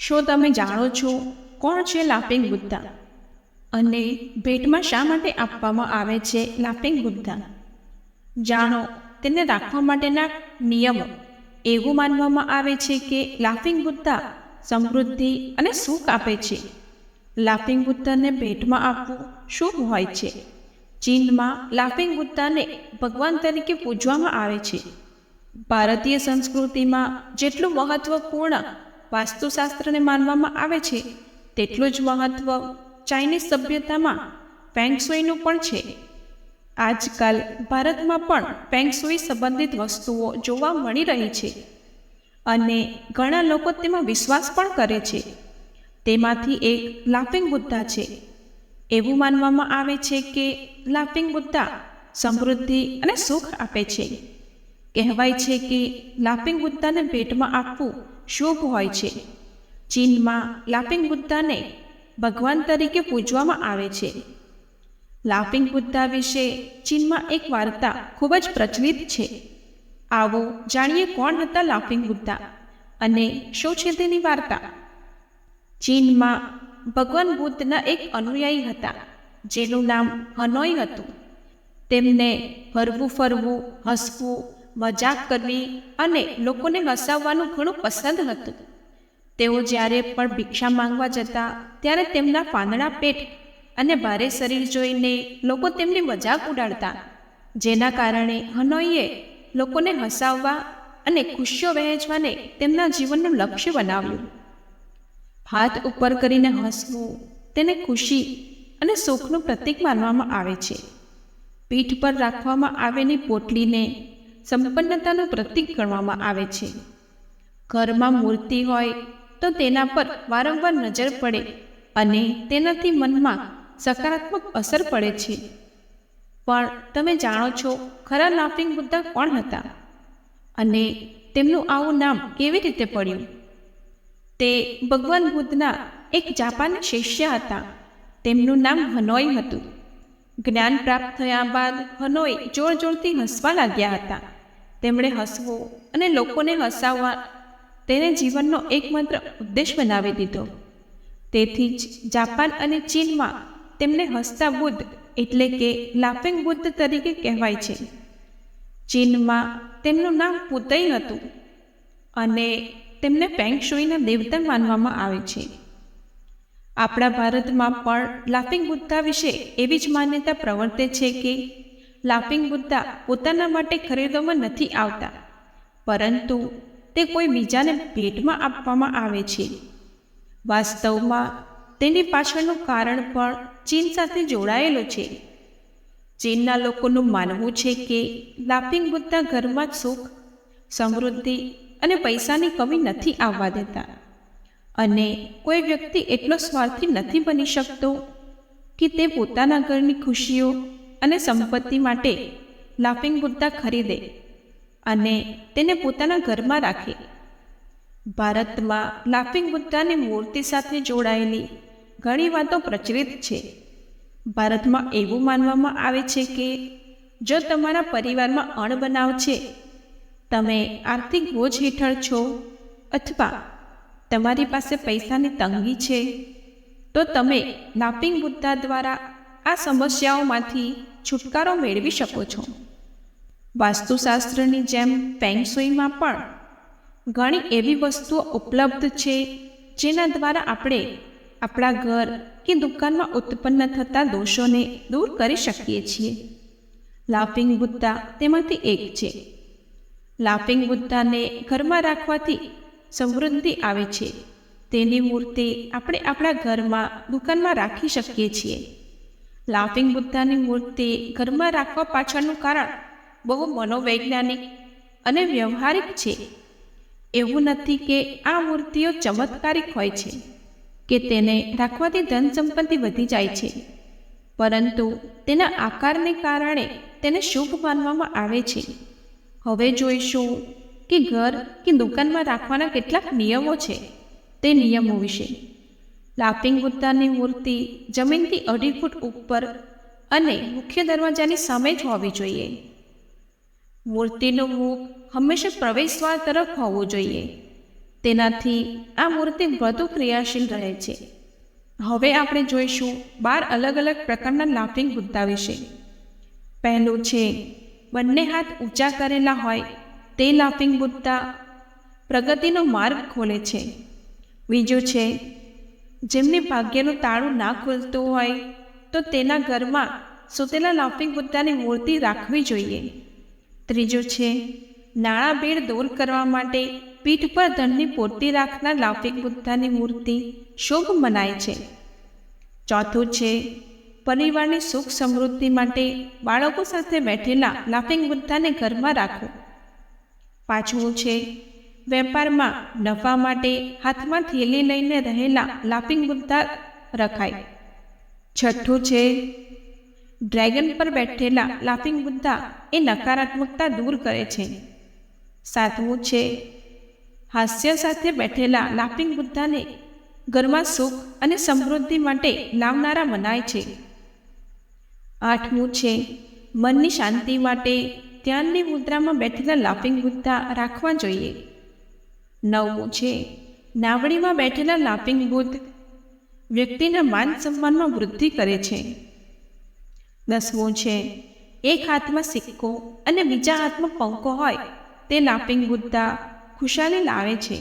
શું તમે જાણો છો? કોણ છે લાફિંગ બુદ્ધા અને ભેટમાં શા માટે આપવામાં આવે છે લાફિંગ બુદ્ધા જાણો, તેને રાખવા માટેના નિયમો એવું માનવામાં આવે છે કે લાફિંગ બુદ્ધા સમૃદ્ધિ અને સુખ આપે છે. લાફિંગ બુદ્ધાને ભેટમાં આપવું શુભ હોય છે. ચીનમાં લાફિંગ બુદ્ધાને ભગવાન તરીકે પૂજવામાં આવે છે. ભારતીય સંસ્કૃતિમાં જેટલું મહત્વપૂર્ણ વાસ્તુશાસ્ત્રને માનવામાં આવે છે, તેટલું જ મહત્વ ચાઇનીઝ સભ્યતામાં ફેંગસુઈનું પણ છે. આજકાલ ભારતમાં પણ ફેંગસુઈ સંબંધિત વસ્તુઓ જોવા મળી રહી છે અને ઘણા લોકો તેમાં વિશ્વાસ પણ કરે છે. તેમાંથી એક લાફિંગ બુદ્ધા છે. એવું માનવામાં આવે છે કે લાફિંગ બુદ્ધા સમૃદ્ધિ અને સુખ આપે છે. કહેવાય છે કે લાફિંગ બુદ્ધાને ભેટમાં આપવું શુભ હોય છે. ચીનમાં લાફિંગ બુદ્ધાને ભગવાન તરીકે પૂજવામાં આવે છે. લાફિંગ બુદ્ધા વિશે ચીનમાં એક વાર્તા ખૂબ જ પ્રચલિત છે. આવો જાણીએ કોણ હતા લાફિંગ બુદ્ધા અને શું છે તેની વાર્તા? ચીનમાં ભગવાન બુદ્ધના એક અનુયાયી હતા, જેનું નામ હનોઈ હતું. તેમને હરવું ફરવું, હસવું મજાક કરવી અને લોકોને હસાવવાનું ઘણું પસંદ હતું. તેઓ જ્યારે પણ ભિક્ષા માંગવા જતા, ત્યારે તેમના પાંદડા પેટ અને ભારે શરીર જોઈને લોકો તેમની મજાક ઉડાડતા, જેના કારણે હનોઈએ લોકોને હસાવવા અને ખુશીઓ વહેંચવાને તેમના જીવનનું લક્ષ્ય બનાવ્યું. હાથ ઉપર કરીને હસવું તેને ખુશી અને સુખનું પ્રતીક માનવામાં આવે છે. પીઠ પર રાખવામાં આવેલી પોટલીને સંપન્નતાનું પ્રતીક ગણવામાં આવે છે. ઘરમાં મૂર્તિ હોય તો તેના પર વારંવાર નજર પડે અને તેનાથી મનમાં સકારાત્મક અસર પડે છે. પણ તમે જાણો છો, ખરા લાફિંગ બુદ્ધા કોણ હતા? અને તેમનું આવું નામ કેવી રીતે પડ્યું? તે ભગવાન બુદ્ધના એક જાપાની શિષ્ય હતા. તેમનું નામ હનોઈ હતું. જ્ઞાન પ્રાપ્ત થયા બાદ હનોય જોર જોરથી હસવા લાગ્યા હતા. તેમણે હસવું અને લોકોને હસાવવા તેને જીવનનો એકમાત્ર ઉદ્દેશ બનાવી દીધો. તેથી જ જાપાન અને ચીનમાં તેમને હસતા બુદ્ધ એટલે કે લાફિંગ બુદ્ધ તરીકે કહેવાય છે. ચીનમાં તેમનું નામ પુતઈ હતું અને તેમને ફેંગશુઈના દેવતા માનવામાં આવે છે. આપણા ભારતમાં પણ લાફિંગ બુદ્ધા વિશે એવી જ માન્યતા પ્રવર્તે છે કે લાફિંગ બુદ્ધા પોતાના માટે ખરીદવામાં નથી આવતા, પરંતુ તે કોઈ બીજાને ભેટમાં આપવામાં આવે છે. વાસ્તવમાં તેની પાછળનું કારણ પણ ચીન સાથે જોડાયેલું છે. ચીનના લોકોનું માનવું છે કે લાફિંગ બુદ્ધા ઘરમાં સુખ, સમૃદ્ધિ અને પૈસાની કમી નથી આવવા દેતા. અને કોઈ વ્યક્તિ એટલો સ્વાર્થી નથી બની શકતો કે તે પોતાના ઘરની ખુશીઓ અને સંપત્તિ માટે લાફિંગ બુદ્ધા ખરીદે અને તેને પોતાના ઘરમાં રાખે. ભારતમાં લાફિંગ બુદ્ધાની મૂર્તિ સાથે જોડાયેલી ઘણી વાતો પ્રચલિત છે. ભારતમાં એવું માનવામાં આવે છે કે જો તમારા પરિવારમાં અણબનાવ છે, તમે આર્થિક બોજ હેઠળ છો અથવા તમારી પાસે પૈસાની તંગી છે, તો તમે નાપિંગ બુદ્ધા દ્વારા આ સમસ્યાઓમાંથી છુટકારો મેળવી શકો છો. વાસ્તુશાસ્ત્રની જેમ પેંગસોઈમાં પણ ઘણી એવી વસ્તુઓ ઉપલબ્ધ છે, જેના દ્વારા આપણે આપણા ઘર કે દુકાનમાં ઉત્પન્ન થતા દોષોને દૂર કરી શકીએ છીએ. લાફિંગ બુદ્ધા તેમાંથી એક છે. લાફિંગ બુદ્ધાને ઘરમાં રાખવાથી સમૃદ્ધિ આવે છે. તેની મૂર્તિ આપણે આપણા ઘરમાં, દુકાનમાં રાખી શકીએ છીએ. લાફિંગ બુદ્ધાની મૂર્તિ ઘરમાં રાખવા પાછળનું કારણ બહુ મનોવૈજ્ઞાનિક અને વ્યવહારિક છે. એવું નથી કે આ મૂર્તિઓ ચમત્કારિક હોય છે, કે તેને રાખવાથી ધન સંપત્તિ વધી જાય છે. પરંતુ તેના આકારને કારણે તેને શુભ માનવામાં આવે છે. હવે જોઈશું કે ઘર કે દુકાનમાં રાખવાના કેટલાક નિયમો છે તે નિયમો વિશે. લાફિંગ બુદ્ધાની મૂર્તિ જમીનથી અઢી ફૂટ ઉપર અને મુખ્ય દરવાજાની સામે જ હોવી જોઈએ. મૂર્તિનું મુખ હંમેશા પ્રવેશદ્વાર તરફ હોવું જોઈએ. તેનાથી આ મૂર્તિ વધુ ક્રિયાશીલ રહે છે. હવે આપણે જોઈશું બાર અલગ અલગ પ્રકારના લાફિંગ બુદ્ધા વિશે. પહેલું છે, બંને હાથ ઊંચા કરેલા હોય તે લાફિંગ બુદ્ધા પ્રગતિનો માર્ગ ખોલે છે. બીજું છે, જેમને ભાગ્યનું તાળું ના ખુલતું હોય, તો તેના ઘરમાં સુતેલા લાફિંગ બુદ્ધાની મૂર્તિ રાખવી જોઈએ. ત્રીજું છે, નાણાં ભીડ દૂર કરવા માટે પીઠ પર ધનની પૂર્તિ રાખનાર લાફિંગ બુદ્ધાની મૂર્તિ શુભ મનાય છે. ચોથું છે, પરિવારની સુખ સમૃદ્ધિ માટે બાળકો સાથે બેઠેલા લાફિંગ બુદ્ધાને ઘરમાં રાખો. પાંચમું છે. વેપારમાં નફા માટે હાથમાં થેલી લઈને રહેલા લાફિંગ બુદ્ધા રખાય. છઠ્ઠું છે, ડ્રેગન પર બેઠેલા લાફિંગ બુદ્ધા એ નકારાત્મકતા દૂર કરે છે. સાતમું છે, હાસ્ય સાથે બેઠેલા લાફિંગ બુદ્ધાને ઘરમાં સુખ અને સમૃદ્ધિ માટે લાવનારા મનાય છે. આઠમું છે, મનની શાંતિ માટે ધ્યાનની મુદ્રામાં બેઠેલા લાફિંગ બુદ્ધા રાખવા જોઈએ. નવમું છે નાવડીમાં બેઠેલા લાફિંગ બુદ્ધ વ્યક્તિના માન સન્માનમાં વૃદ્ધિ કરે છે. દસમું છે, એક હાથમાં સિક્કો અને બીજા હાથમાં પંખો હોય તે લાફિંગ બુદ્ધા ખુશાલી લાવે છે.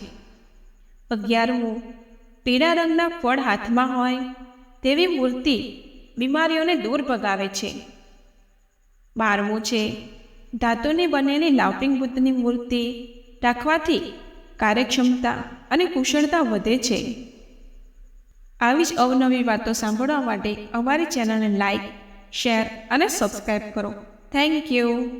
અગિયારમું, પીળા રંગના ફળ હાથમાં હોય તેવી મૂર્તિ બીમારીઓને દૂર ભગાવે છે. બારમું છે ધાતુની બનેલી લાવપિંગ બુદ્ધની મૂર્તિ રાખવાથી કાર્યક્ષમતા અને કુશળતા વધે છે. આવી જ અવનવી વાતો સાંભળવા માટે અમારી ચેનલને લાઈક, શેર અને સબસ્ક્રાઈબ કરો. Thank you.